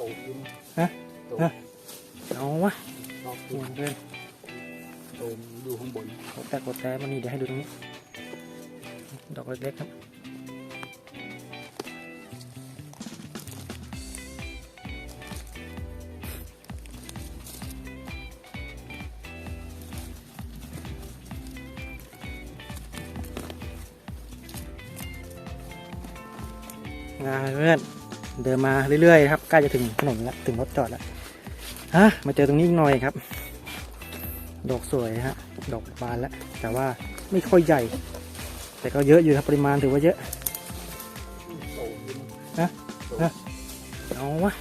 โตอยู่ฮะโตฮะเอาวะดอกนี่เพื่อนโตอยู่ข้างบนกดแต่กดแต่มันนี่เดี๋ยวให้ดูตรงนี้ ดอกเล็กๆครับงานเพื่อน เดินมาเรื่อยๆครับใกล้จะถึงถนนแล้วถึงรถจอดแล้วฮะมาเจอตรงนี้อีกหน่อยครับ ดอกสวยฮะดอกบานแล้วแต่ว่าไม่ค่อยใหญ่ แต่ก็เยอะอยู่ครับปริมาณถือว่าเยอะโตอยู่ฮะโตฮะเอาวะ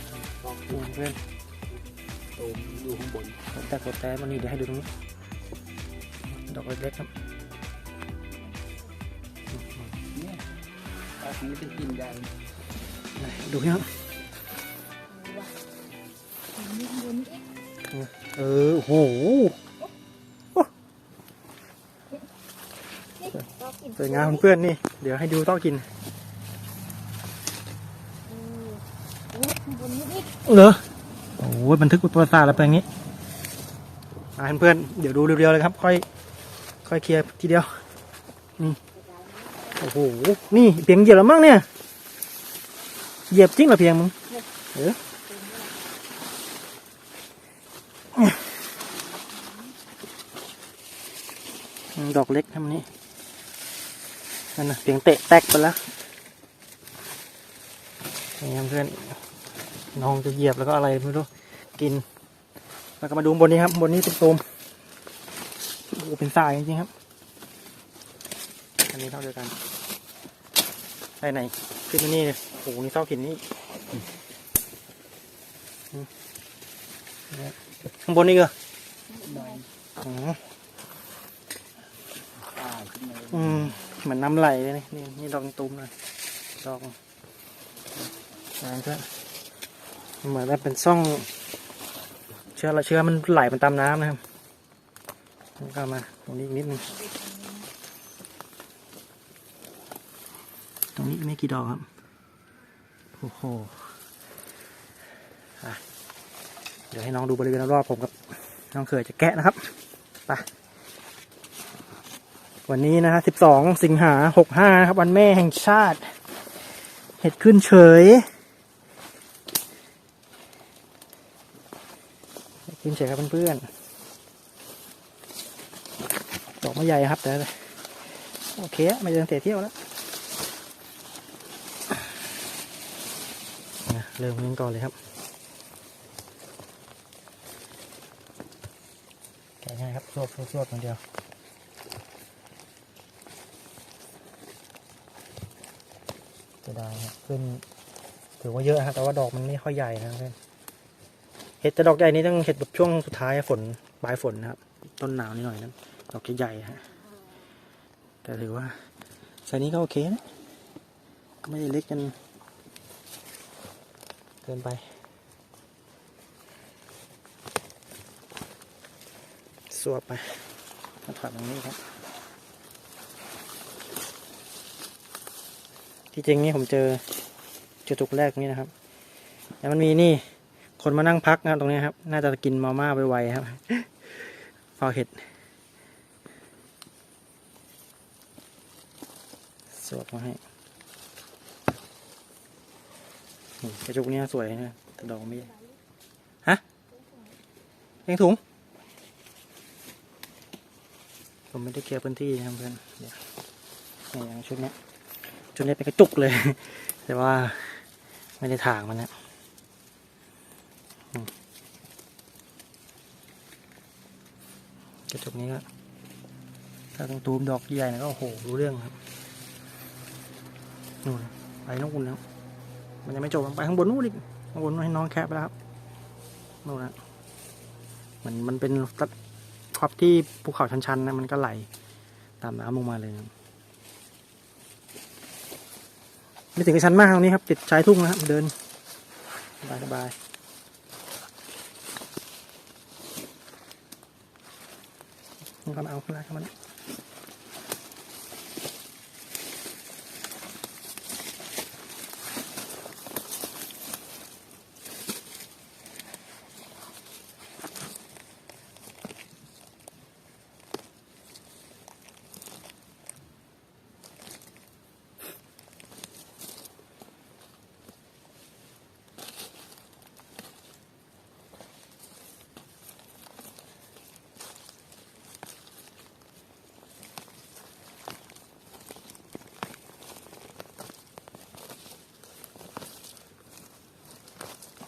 ดอกนี่เพื่อนโตอยู่ข้างบนแต่กดแต่มันนี่เดี๋ยวให้ดูตรงนี้ดอกเล็กๆครับเนี่ยดอกนี้เป็นกินใหญ่ ดูครับเออโหสวยงามเพื่อนนี่ เดี๋ยวให้ดูต้องกินเหรอโอ้ยบันทึกประวัติศาแล้วแปลงนี้อ่าเพื่อนเดี๋ยวดูเรียวๆเลยครับ ค่อย ค่อยเคลียร์ทีเดียว นี่ โอ้โห นี่เพียงเหยียบแล้วมั้งเนี่ย เหยียบจริงหรอเพียงมึงเอออืมดอกเล็กทำนี้นั่นนะเพียงเตะแตกไปแล้วนี่เพื่อนน้องจะเหยียบแล้วก็อะไรไม่รู้กิน แล้วก็มาดูบนนี้ครับ บนนี้ตุ้มๆโอ้เป็นทรายจริงๆครับ อันนี้เท่าเดียวกัน ไปไหนขึ้นมานี่เลยโอ้โหนี่เท่าหินนี่อืมเนี่ยข้างบนนี่ก็หน่อยอ๋อตายขึ้นมาอืมเหมือนน้ำไหลเลยนี่นี่นี่ดอกตุ้มเลยดอกอะไรก็เหมือนแบบเป็นซ่องเชื้อละเชื้อมันไหลมันตามน้ำนะครับแล้วก็มาตรงนี้อีกนิดนึง ตรงนี้ไม่กี่ดอกครับ โอ้โหอะเดี๋ยวให้น้องดูบริเวณรอบๆผมกับน้องเขยจะแกะนะครับ ไป วันนี้นะฮะ12สิงหา65ครับ วันแม่แห่งชาติ เห็ดขึ้นเฉยเห็ดขึ้นเฉยครับเพื่อนๆ ดอกไม่ใหญ่ครับแต่ โอเคอะไม่เดินเตะเที่ยวแล้วนะ เริ่มกันก่อนเลยครับแกะง่ายครับสวดสวดสวดคนเดียวจะได้ครับขึ้นถือว่าเยอะครับแต่ว่าดอกมันไม่ค่อยใหญ่นะเพื่อนเห็ดแต่ดอกใหญ่นี้ต้องเห็ดแบบช่วงสุดท้ายฝนปลายฝนนะครับ ต้นหนาวนิดหน่อยนั้นดอกใหญ่ฮะแต่ถือว่าไซนี้ก็โอเคนะก็ไม่ได้เล็กจน เกินไป สวบไปมาถอดตรงนี้ครับ ที่จริงนี่ผมเจอเจอจุกแรกนี่นะครับ แต่มันมีนี่ คนมานั่งพักนะตรงนี้ครับ น่าจะกินมาม่าไวๆครับเฝ้าเห็ดสวดมาให้นี่ กระจุกเนี้ยสวยนะแต่ดอกไม่ใหญ่ฮะยังถุง ผมไม่ได้เคลียร์พื้นที่นะเพื่อนเดี๋ยวอย่างชุดเนี้ยชุดนี้เป็นกระจุกเลย แต่ว่าไม่ได้ถางมันนะกระจุกนี้ก็ถ้าต้องตูมดอกใหญ่นะก็โอ้โหรู้เรื่องครับนู่นไปน้องอุ่นแล้ว มันยังไม่จบไปข้างบนนู่นอีกข้างบนนู่นให้น้องแคปไปแล้วครับนู่นนะมันมันเป็นทับที่ภูเขาชันๆนะมันก็ไหลตามน้ำลงมาเลยนะไม่ถึงกับชั้นมากตรงนี้ครับ ติดชายทุ่งนะครับ เดินสบายสบายนี่ก็มาเอาขึ้นมาเข้ามานะ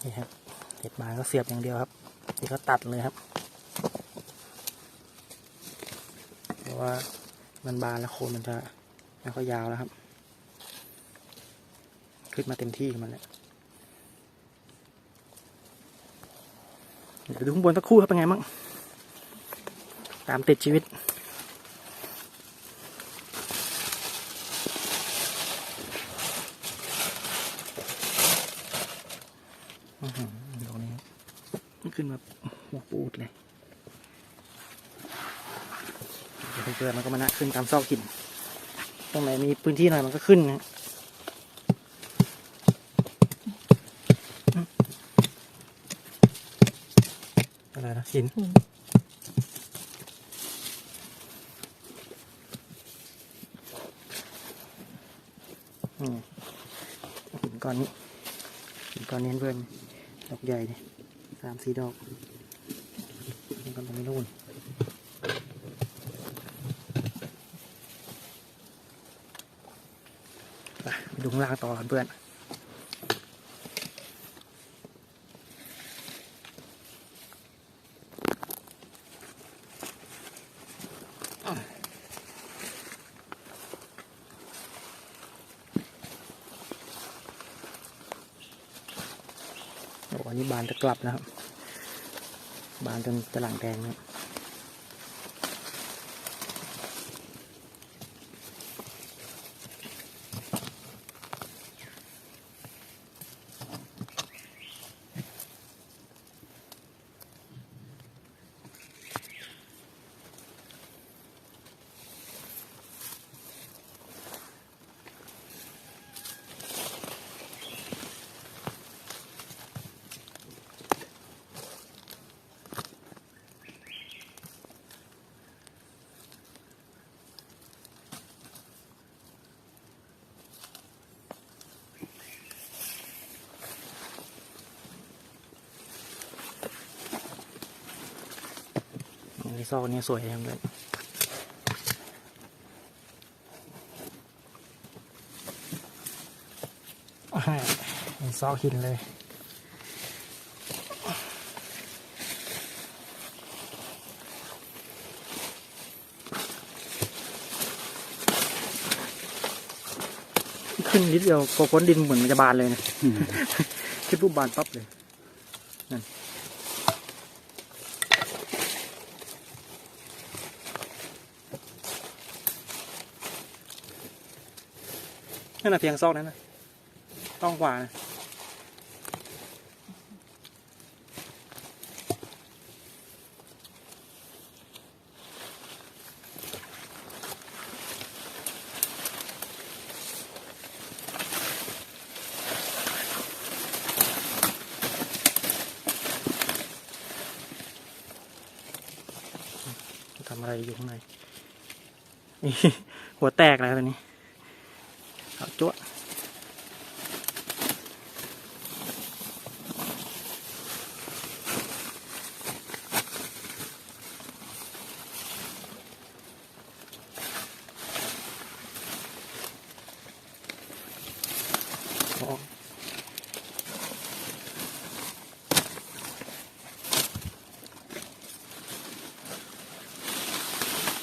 นี่ครับเห็ดบาน ก็เสียบอย่างเดียวครับนี่ก็ตัดเลยครับ เพราะว่ามันบานแล้วโคนมันจะแล้วก็ยาวแล้วครับ ขึ้นมาเต็มที่มันแล้วเดี๋ยวดูข้างบนสักครู่ครับเป็นไงบ้างตามติดชีวิต อื้อหือดอกนี้มัน ขึ้นแบบหัวปูดเลยเพื่อนๆมันก็มานะขึ้นตามซอกหินตรงไหนมีพื้นที่หน่อยมันก็ขึ้นนะอะไรนะหินหินก้อนนี้หินก้อนนี้เพื่อนดอกใหญ่เนี่ย สามสี่ดอกนี่ก็ตรงนี้นู่นไปไปดูข้างล่างต่อกันเพื่อนโอ้อันนี้บานจะกลับนะครับ บานจนจะหลังแดงนะ ครับอันนี้ซอกนี้สวยจังเลยอ่าเป็นซอกหินเลยขึ้นนิดเดียวพอพ้นดินเหมือนมันจะบานเลยนะอืมขึ้นปุ๊บบานปั๊บเลย นั่นนะเพียงซอกนั้นนะต้องกว่านะทำอะไรอยู่ข้างในนี่หัวแตกแล้วตอนนี้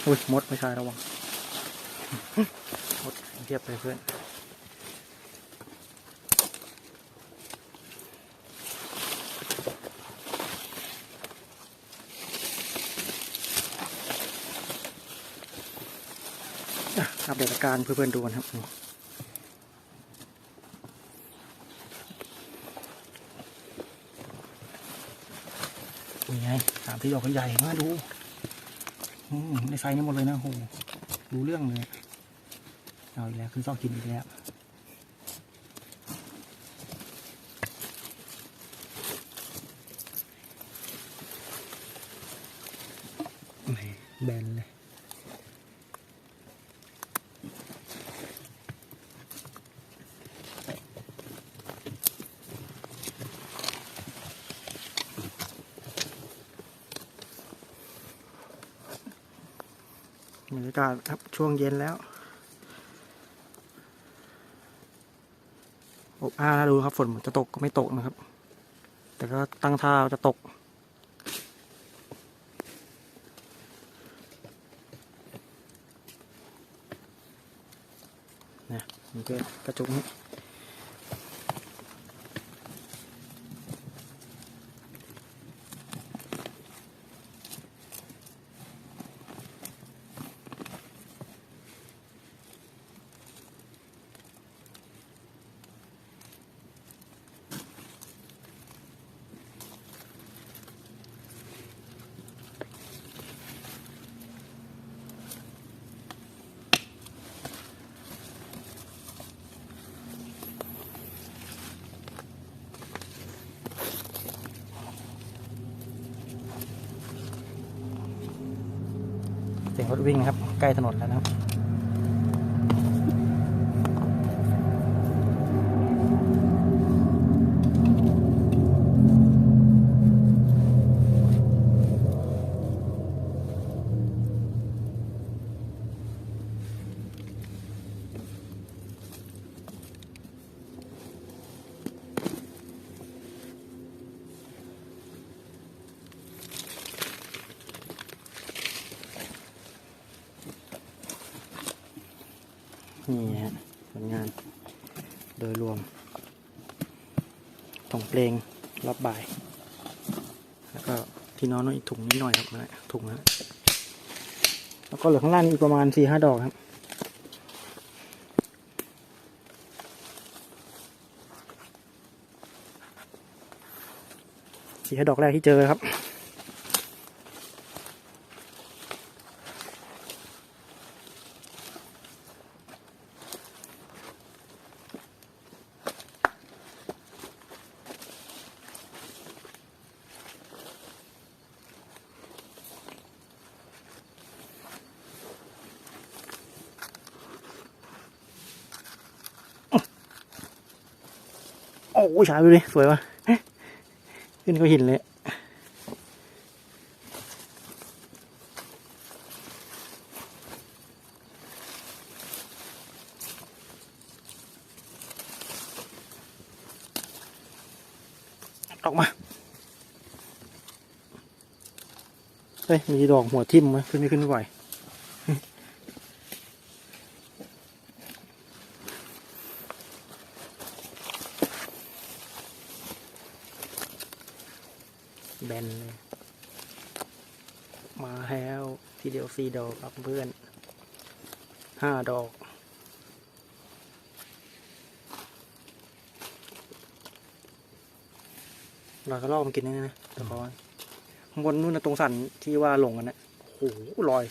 อุ้ยมดไม่ใช่ระวังมดเทียบเลยเพื่อนอัปเดตอาการเพื่อนๆดูกันครับนี่ไงสามที่ดอกใหญ่มากดู ในไซส์นี้หมดเลยนะโหรู้เรื่องเลย เอาอีกแล้ว คือซอกกินอีกแล้วแบนเลยากาศครับช่วงเย็นแล้วอบอ้าวนะดูครับฝนเหมือนจะตกก็ไม่ตกนะครับ แต่ก็ตั้งท่าจะตก นะนี่ก็กระจุกนี้ สียงรถวิ่งนะครับ ใกล้ถนนแล้วนะ นี่ฮะผลงานโดยรวมถงเพลงรอบบ่าย แล้วก็ที่นอนอีกถุงนิดหน่อยครับนะถุงนะแล้วก็เหลือข้างล่างอีกประมาณสี่ห้าดอกครับสี่ห้าดอกแรกที่เจอครับ โอ้ยฉายดูดิสวยวะขึ้นก็หินเลยออกมา เฮ้ย มีดอกหัวทิ่มไหมขึ้นไม่ขึ้นไม่ไหว แบนเลย มาแล้วทีเดียวสี่ดอกครับเพื่อนห้าดอก เราก็ลอกมันกินได้นะตะกอนข้างบนนู่นนะตรงสันที่ว่าหลงกันนะโอ้โหลอย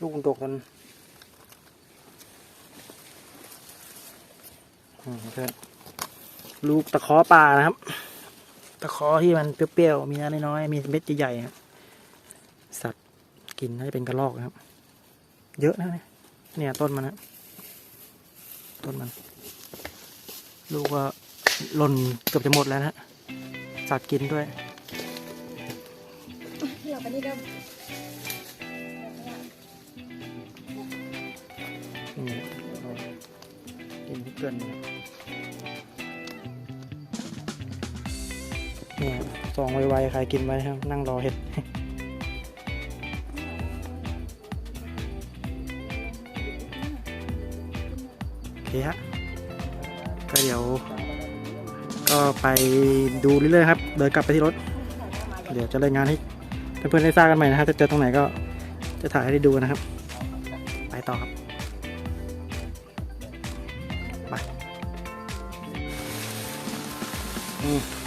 ลูกมันตกกันอืมเพื่อนลูกตะขอปลานะครับ ตะขอที่มันเปรี้ยวๆ มีเนื้อน้อยๆ มีเม็ดใหญ่ๆครับสัตว์กินน่าจะเป็นกระรอกนะครับ เยอะนะเนี่ยเนี่ยต้นมันนะต้นมัน ลูกก็หล่นเกือบจะหมดแล้วนะฮะสัตว์กินด้วยเดี๋ยวไปนี่ก็นี่เรากินที่เกิน ซองไวๆใครกินไว้ครับ นั่งรอเห็ดโอเคฮะก็เดี๋ยว ก็ไปดูเรื่อยๆครับ เดินกลับไปที่รถ เดี๋ยวจะรายงานให้เพื่อนๆได้ทราบกันใหม่นะครับจะเจอตรงไหนก็จะถ่ายให้ได้ดูนะครับ ไปต่อครับไปอืม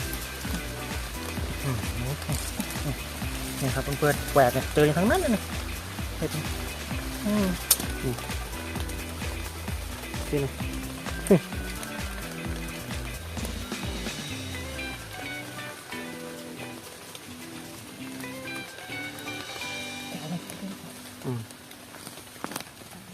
นี่ครับเพื่อนๆแหวกเนี่ยเจออย่างทั้งนั้นเลยเนี่ยเห็ดเนี่ยอืมนี่ที่นี่อื